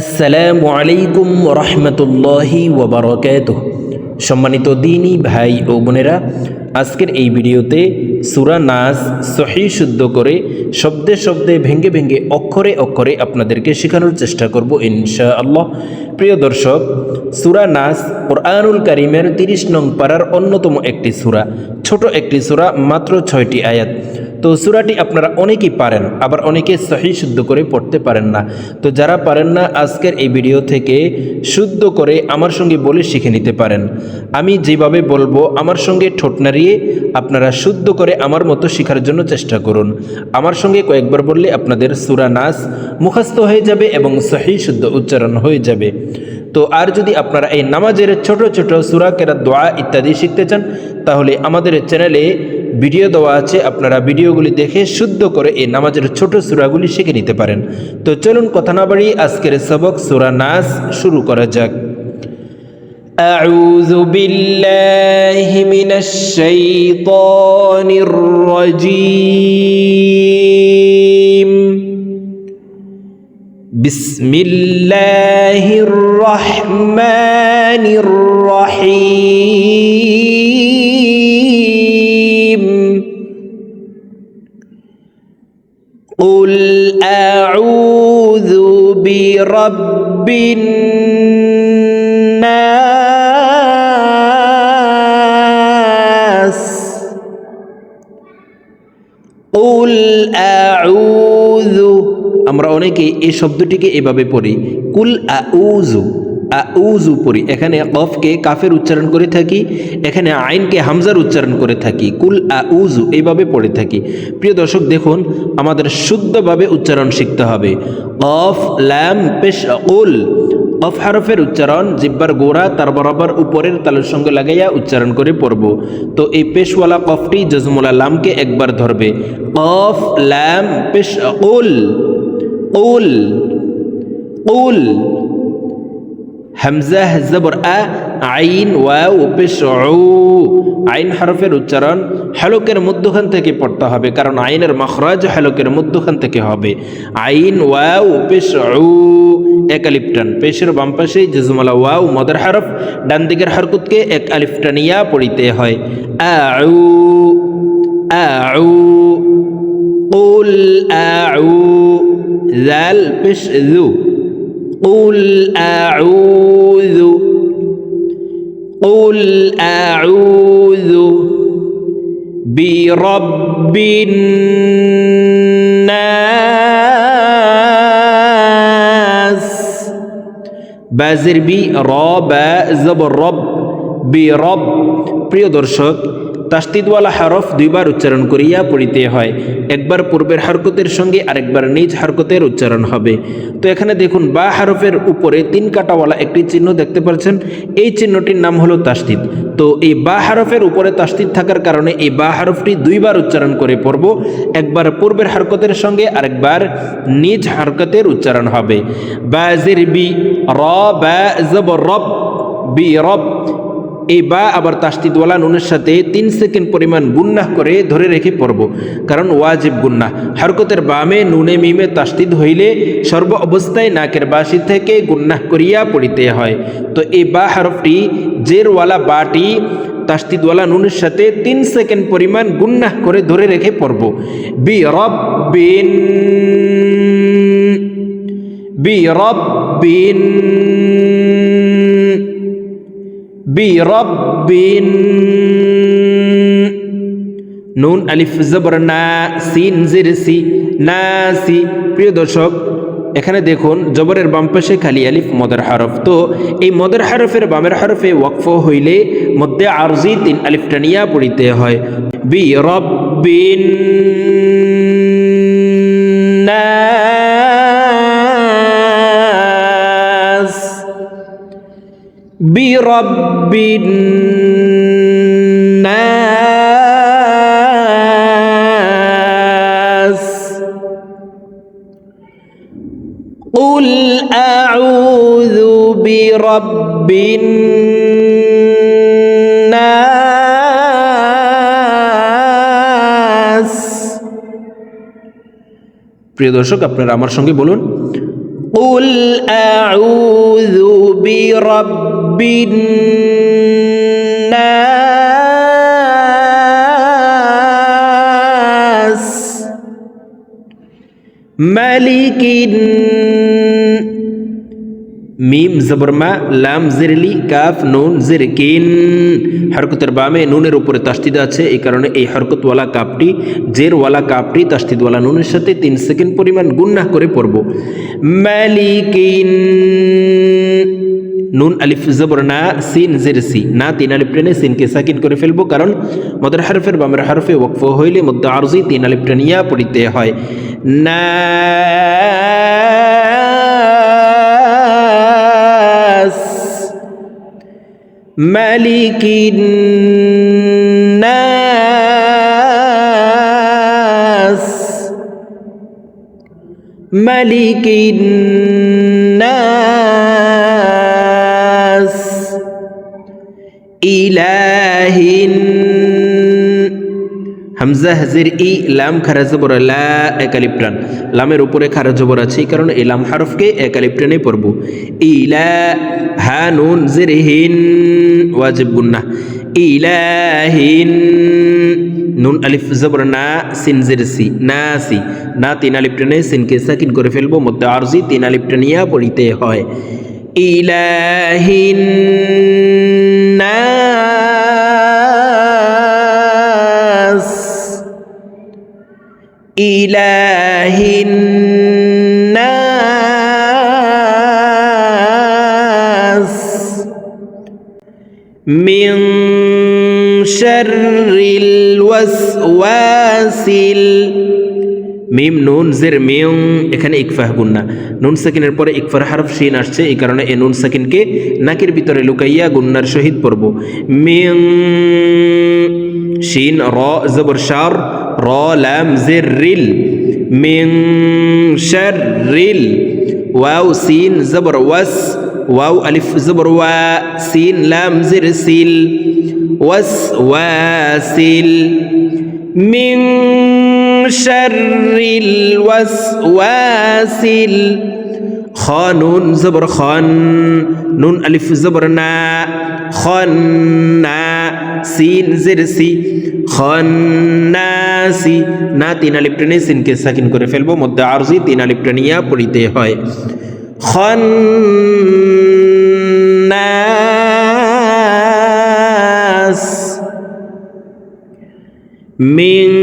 আসসালামু আলাইকুম রহমতুল্লাহি ওবরকাত সম্মানিত দিনী ভাই ও বোনেরা, আজকের এই ভিডিওতে সুরা নাস সহি শুদ্ধ করে শব্দে শব্দে ভেঙ্গে ভেঙ্গে অক্ষরে অক্ষরে আপনাদেরকে শেখানোর চেষ্টা করব ইনশা আল্লাহ প্রিয় দর্শক, সুরা নাস কোরআনুল কারিমের তিরিশ নং পাড়ার অন্যতম একটি সুরা, ছোট একটি সুরা, মাত্র ছয়টি আয়াত। তো সুরাটি আপনারা অনেকেই পারেন, আবার অনেকে সহি শুদ্ধ করে পড়তে পারেন না। তো যারা পারেন না, আজকের এই ভিডিও থেকে শুদ্ধ করে আমার সঙ্গে বলে শিখে নিতে পারেন। আমি যেভাবে বলব, আমার সঙ্গে ঠোঁট নাড়িয়ে আপনারা শুদ্ধ করে আমার মতো শেখার জন্য চেষ্টা করুন। আমার সঙ্গে কয়েকবার বললে আপনাদের সুরা নাস মুখস্থ হয়ে যাবে এবং সহি শুদ্ধ উচ্চারণ হয়ে যাবে। তো আর যদি আপনারা এই নামাজের ছোট ছোট সুরা কেরা দোয়া ইত্যাদি শিখতে চান, তাহলে আমাদের চ্যানেলে ভিডিও দেওয়া আছে আপনারা ভিডিওগুলি দেখে শুদ্ধ করে এই নামাজের ছোট সুরাগুলি শিখে নিতে পারেন তো চলুন কথা না বাড়িয়ে আজকের সবক সুরা নাস শুরু করা যাক أعوذ بالله من الشيطان الرجيم بسم الله الرحمن الرحيم أعوذ برب الناس قل أعوذ আমরা অনেকে এই শব্দটিকে এভাবে পড়ি কুল আউজু আউজু পড়ি। এখানে কফকে কাফের উচ্চারণ করে থাকি, এখানে আইনকে হামজার উচ্চারণ করে থাকি, কুল আউজু এইভাবে পড়ে থাকি। প্রিয় দর্শক, দেখুন, আমাদের শুদ্ধভাবে উচ্চারণ শিখতে হবে। কফ ল্যাম পেশ, কুল, কফ হারফের উচ্চারণ, জিব্বার গোড়া, তার বরাবর উপরের তালের সঙ্গে লাগাইয়া উচ্চারণ করে পড়ব। তো এই পেশওয়ালা কফটি জজমুলা লামকে একবার ধরবে। কফ ল্যাম পেশ, কুল কুল কুল হামজা জবর আ আইন ওয়াও পেশ আইন হরফের উচ্চারণ হালকের মধ্যখান থেকে পড়তে হবে কারণ আইনের মখরাজ হালকের মধ্যখান থেকে হবে আইন ওয়াও পেশ এক আলিফটান পেশের বাম পাশে জজমালা ওয়াও মদের হরফ ডান দিকের হরকুতকে এক আলিফটানিয়া পড়িতে হয় আউ আউ قل أعو ذال بش ذو قل أعوذ قل أعوذ برب الناس বাজের বি র বা জবর রব বি রব প্রিয় দর্শক তাস্তিদওয়ালা হরফ দুইবার উচ্চারণ করিয়া পড়িতে হয়। একবার পূর্বের হরকতের সঙ্গে আরেকবার নিজ হরকতের উচ্চারণ হবে। তো এখানে দেখুন, বা হরফের উপরে তিন কাটাওয়ালা একটি চিহ্ন দেখতে পাচ্ছেন। এই চিহ্নটির নাম হলো তাস্তিদ তো এই বা হরফের উপরে তাস্তিদ থাকার কারণে এই বা হরফটি দুইবার উচ্চারণ করে পড়ব। একবার পূর্বের হরকতের সঙ্গে আরেকবার নিজ হরকতের উচ্চারণ হবে। বাজির বি, র, বা, জব, রব, বি, রব। এই বা আবার তাস্তিদওয়ালা নুনের সাথে তিন সেকেন্ড পরিমাণ গুন্নাহ করে ধরে রেখে পড়ব, কারণ ওয়াজিব গুন্নাহ। হরকতের বামে নুনে মিমে তাস্তিদ হইলে সর্ব অবস্থায় নাকের বাসি থেকে গুন্নাহ করিয়া পড়িতে হয়। তো এই বা হরফটি, জেরওয়ালা বাটি তাস্তিদওয়ালা নুনের সাথে তিন সেকেন্ড পরিমাণ গুন্নাহ করে ধরে রেখে পড়ব। বি রব বিন বি রব বিন বিরব্বিন নুন আলিফ জবর না সিন জিরসি না সি প্রিয় দর্শক, এখানে দেখুন জবরের বাম পাশে খালি আলিফ মদের হরফ। তো এই মদের হরফের বামের হরফে ওয়াকফ হইলে মধ্যে আরজি তিন আলিফ টানিয়া পড়িতে হয়। বি রব্বিন برب الناس قل أعوذ برب الناس প্রিয় দর্শক আপনারা আমার সঙ্গে বলুন قل أعوذ برب الناس ملك মিম জবরমা লাম জিরলি কাফ নুন জিরকিন হরকতের বামে নুনের উপরে তাস্তিদ আছে এই কারণে এই হরকতওয়ালা কাপটি জেরওয়ালা কাপটি তাস্তিদওয়ালা নুনের সাথে তিন সেকেন্ড পরিমাণ গুন্না করে পড়ব মালিকিন নুন, আলিফ, জবর, না, সিন, জের, সি। না, তিন, আলিফ টেনে সিনকে সাকিন করে ফেলব, কারণ মদের হারফের বামের হারফে ওকফ হইলে মধ্য আরজি তিন, আলিফ পড়িতে হয়। নাস মালিকিন নাস ইলাহিন হামজা হাজির ই লাম খারাজবর লা একালিপ্টান লামের উপরে খারাজবর আছে কারণ এই লাম হারফকে একালিপ্টানে পড়ব ইলা হা নুন জির হিন ওয়াজিব গুন্না ইলাহিন নুন আলিফ জবর না সিন জিরসি না সি না তিন আলিপ্টানে সিনকে সাকিন করে ফেলব, মধ্যে আরজি তিন আলিপ্টানিয়া পড়িতে হয়। إله الناس. إله الناس. من شر الوسواس الوسواس মিম নুন জের মিউ এখানে ইকফাহ গুন্না। নুন সাকিনের পরে ইকফার হারফ শিন আসছে, এই কারণে এই নুন সাকিনকে নাকের ভিতরে লুকাইয়া গুন্নার সহিত পড়ব। মিং শিন, র, জবর, শার, র, লাম, জের, রিল। মিং শার, রিল। ওয়াও, সিন, জবর, ওয়াস। ওয়াও, আলিফ, জবর, ওয়া, সিন, লাম, জের, সিল। ওয়াস ওয়াসিল মিং شر الوسواس خانون زبر خان نون ألف زبرنا خنا সিন জের সি খন্নাসি না তিন আলিপ টেনে সিনকে সাকিন করে ফেলবো মধ্যে আরজি তিন আলিপ টেনিয়া পড়িতে হয় খন্নাস من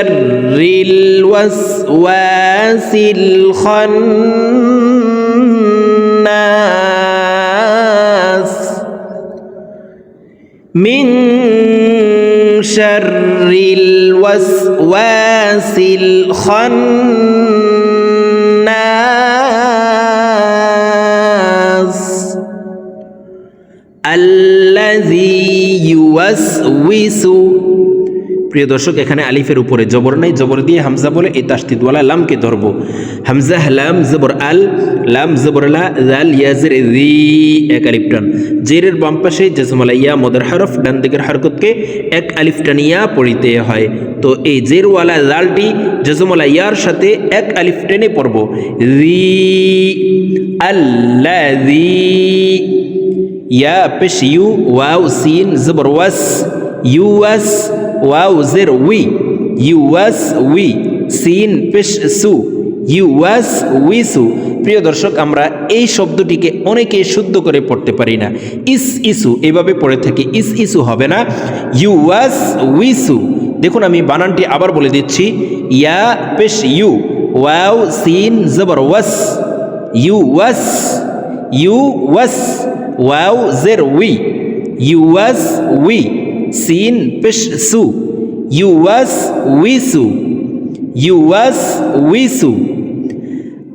شر الوسواس الخناس من شر الوسواس الخناس الذي يوسوس প্রিয় দর্শক, এখানে আলিফের উপরে জবর নাই। জবর দিয়ে হামজা বলে, এই তাস্তিদওয়ালা লামকে ধরব। হামজা, লাম, জবর, আল, লাম, জবর, লা, জাল, ইয়াজের, জি, এক আলিফ টান। জেরের বাম পাশে জেসমলা ইয়া মদের হরফ, ডান দিকের হরকতকে এক আলিফ টানিয়া পড়িতে হয়। তো এই জেরওয়ালা লালটি জেসমলা ইয়ার সাথে এক আলিফ টেনে পড়ব। জি, আল্লাযী, ইয়া পেশ, ইউ, ওয়াও, সিন, জবর, ওয়াস। ইউয়াস ওয়াও জের উই ইউয়াস উই সিন পেশ সু ইউয়াস উইসু প্রিয় দর্শক, আমরা এই শব্দটিকে অনেকে শুদ্ধ করে পড়তে পারি না। ইস, ইসু, এভাবে পড়ে থাকি। ইস, ইসু হবে না। ইউয়াস উইসু দেখুন, আমি বানানটি আবার বলে দিচ্ছি। ইয়া পেশ ইউ ওয়াও সিন জবর was you was you was wow জের উই ইউ ওয়াস উই سين بش سو. يوس ويسو يوس ويسو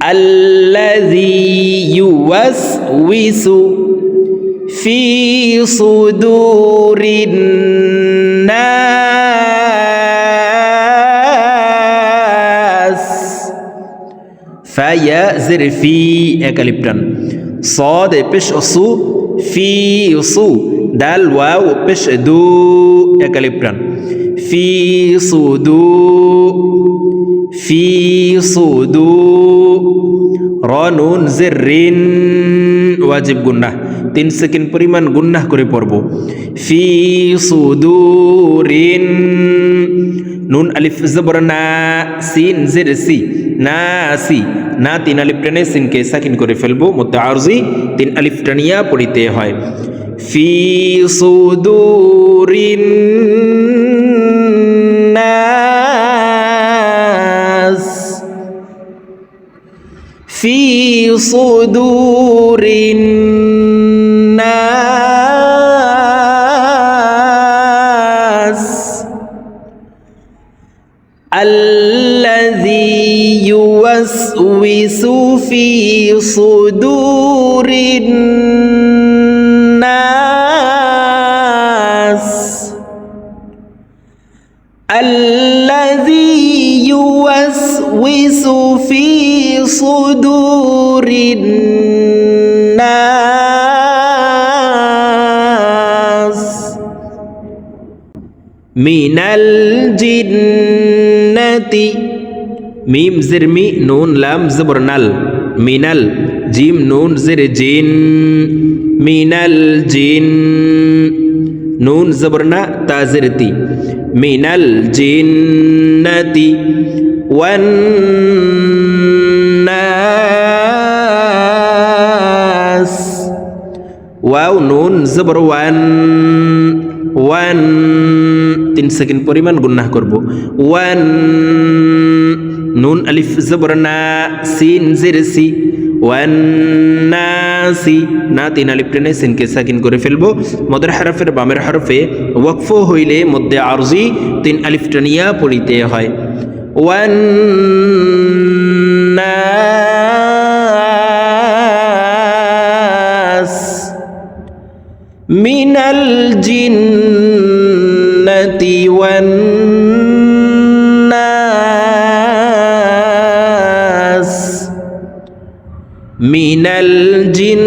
الذي يوس ويسو في صدور الناس. فيا زر في إكاليبتن. صاد بش أصو في سو দাল, ওয়াও, পেশ, দু, একালিপ্রাণ। ফি সুদু ফি সুদু রনুন জে রিন, ওয়াজিব গুন্না তিন সেকেন্ড পরিমাণ গুন্নাহ করে পড়ব। ফি সুদু রিন, নুন, আলিফ, জবর, না, সিন জে সি, না সি, না, তিন আলিফ, টানে সিনকে সাকিন করে ফেলব। মোত্তা আরজি তিন আলিফ, টানিয়া পড়িতে হয়। في صدور الناس. في صدور الناس الذي يوسوس في صدور الناس. মিনাল জিন্নাতি। মিম জির মি, নুন, লাম, জবর, নাল। মিনাল, জিম, নুন, জির, জিন। মিনাল জিন, নুন জবরনা তাজিরতি মিনাল জিন্নাতি। ওয়ান ওয়াও, নুন, জবর, ওয়ান ওয়ান, তিন সেকেন্ড পরিমাণ গুন্নাহ করব। ওয়ান, নুন, আলিফ, জবর, না, সিন, জির, সি। ওয়ান, না, সি, না, তিন, আলিফ, টেনে সিনকে সাকিন করে ফেলব। মদের হরফের বামের হরফে ওয়াকফ হইলে মধ্যে আরজি তিন আলিফ টানিয়া পড়িতে হয়। ওয়ান নাস من الجنة والناس من الجنة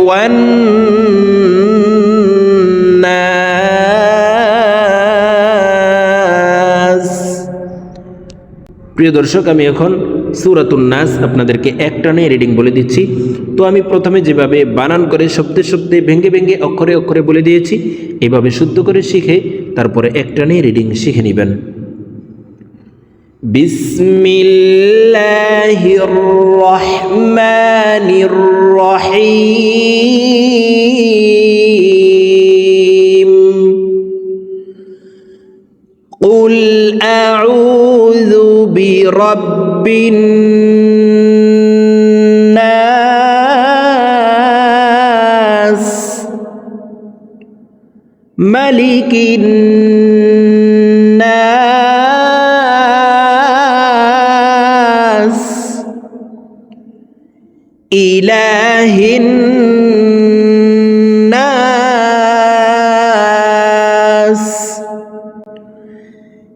والناس প্রিয় দর্শক আমি এখন সুরাতুন নাস আপনাদেরকে একটানে রিডিং বলে দিচ্ছি। তো আমি প্রথমে যেভাবে বানান করে শব্দে শব্দে ভেঙ্গে ভেঙ্গে অক্ষরে অক্ষরে বলে দিয়েছি, এভাবে শুদ্ধ করে শিখে তারপরে একটানে রিডিং শিখে নেবেন। বিসমিল্লাহির রহমানির রহিম। قل أعوذ برب الناس ملك الناس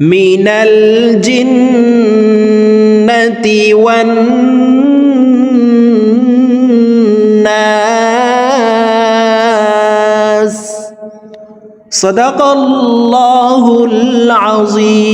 من الجنة والناس. صدق الله العظيم.